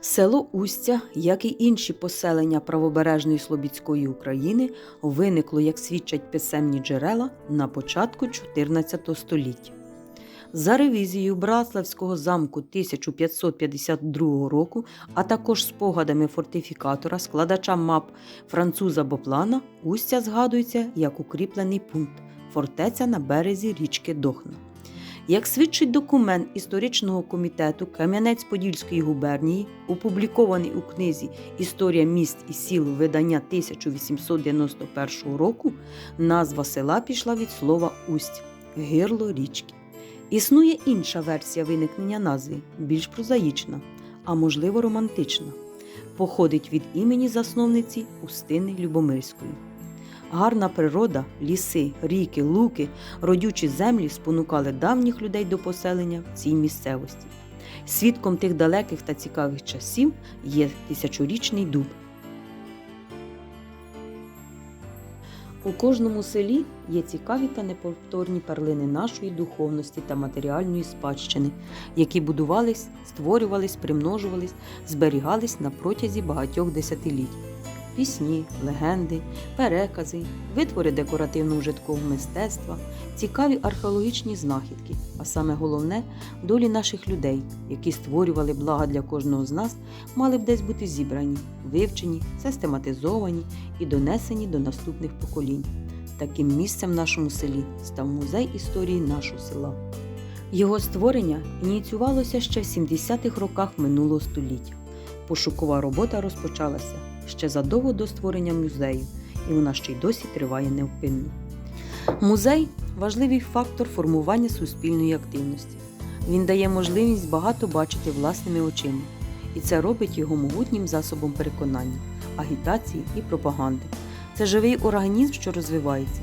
Село Устя, як і інші поселення правобережної Слобідської України, виникло, як свідчать писемні джерела, на початку 14 століття. За ревізією Браславського замку 1552 року, а також спогадами фортифікатора, складача мап француза Боплана, Устя згадується як укріплений пункт фортеця на березі річки Дохна. Як свідчить документ історичного комітету Кам'янець-Подільської губернії, опублікований у книзі Історія міст і сіл видання 1891 року, назва села пішла від слова Усть гирло річки. Існує інша версія виникнення назви, більш прозаїчна, а можливо романтична. Походить від імені засновниці Устини Любомирської. Гарна природа, ліси, ріки, луки, родючі землі спонукали давніх людей до поселення в цій місцевості. Свідком тих далеких та цікавих часів є тисячорічний дуб. У кожному селі є цікаві та неповторні перлини нашої духовності та матеріальної спадщини, які будувались, створювались, примножувались, зберігались на протязі багатьох десятиліть пісні, легенди, перекази, витвори декоративно-ужиткового мистецтва, цікаві археологічні знахідки, а саме головне долі наших людей, які створювали блага для кожного з нас, мали б десь бути зібрані, вивчені, систематизовані і донесені до наступних поколінь. Таким місцем в нашому селі став музей історії нашого села. Його створення ініціювалося ще в 70-х роках минулого століття. Пошукова робота розпочалася ще задовго до створення музею, і вона ще й досі триває невпинно. Музей важливий фактор формування суспільної активності. Він дає можливість багато бачити власними очима, і це робить його могутнім засобом переконання, агітації і пропаганди. Це живий організм, що розвивається.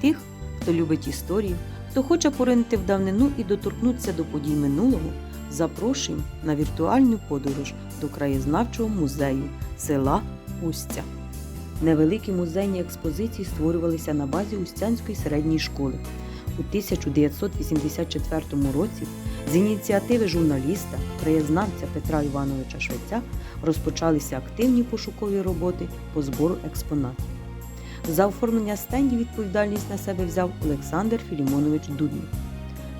Тих, хто любить історію, хто хоче поринути в давнину і доторкнутися до подій минулого, запрошуємо на віртуальну подорож до краєзнавчого музею села Устя. Невеликі музейні експозиції створювалися на базі Устянської середньої школи. У 1984 році з ініціативи журналіста, краєзнавця Петра Івановича Швеця розпочалися активні пошукові роботи по збору експонатів. За оформлення стендів відповідальність на себе взяв Олександр Філімонович Дудник.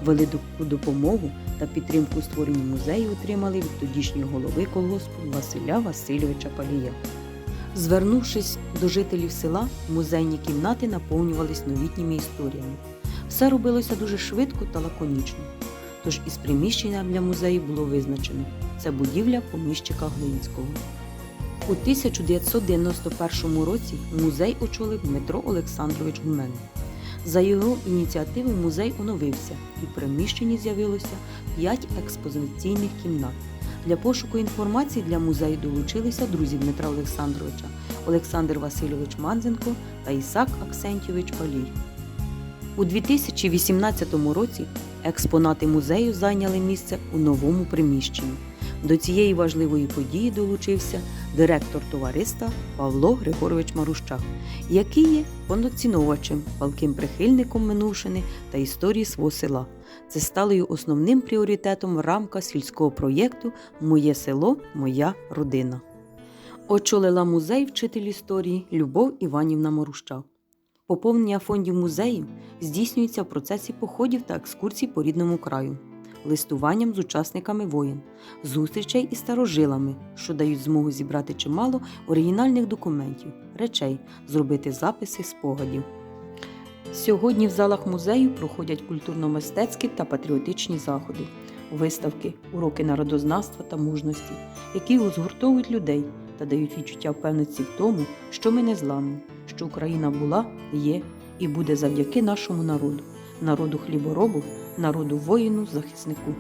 Велику допомогу та підтримку у створенні музею отримали від тодішнього голови колгоспу Василя Васильовича Палія. Звернувшись до жителів села, музейні кімнати наповнювались новітніми історіями. Все робилося дуже швидко та лаконічно. Тож із приміщення для музею було визначено це будівля поміщика Глинського. У 1991 році музей очолив Дмитро Олександрович Гуменний. За його ініціативи музей оновився і в приміщенні з'явилося 5 експозиційних кімнат. Для пошуку інформації для музею долучилися друзі Дмитра Олександровича Олександр Васильович Манзенко та Ісак Аксентьович Палій. У 2018 році експонати музею зайняли місце у новому приміщенні. До цієї важливої події долучився директор товариства Павло Григорович Марущак, який є поноцінувачем, палким прихильником минувшини та історії свого села. Це стало й основним пріоритетом в рамках сільського проєкту Моє село, моя родина. Очолила музей вчитель історії Любов Іванівна Марущак. Поповнення фондів музею здійснюється в процесі походів та екскурсій по рідному краю, листуванням з учасниками воєн, зустрічей із старожилами, що дають змогу зібрати чимало оригінальних документів, речей, зробити записи спогадів. Сьогодні в залах музею проходять культурно-мистецькі та патріотичні заходи, виставки, уроки народознавства та мужності, які згуртовують людей та дають відчуття впевненості в тому, що ми не зламні, що Україна була, є і буде завдяки нашому народу, народу хліборобу, народу воїну, захиснику.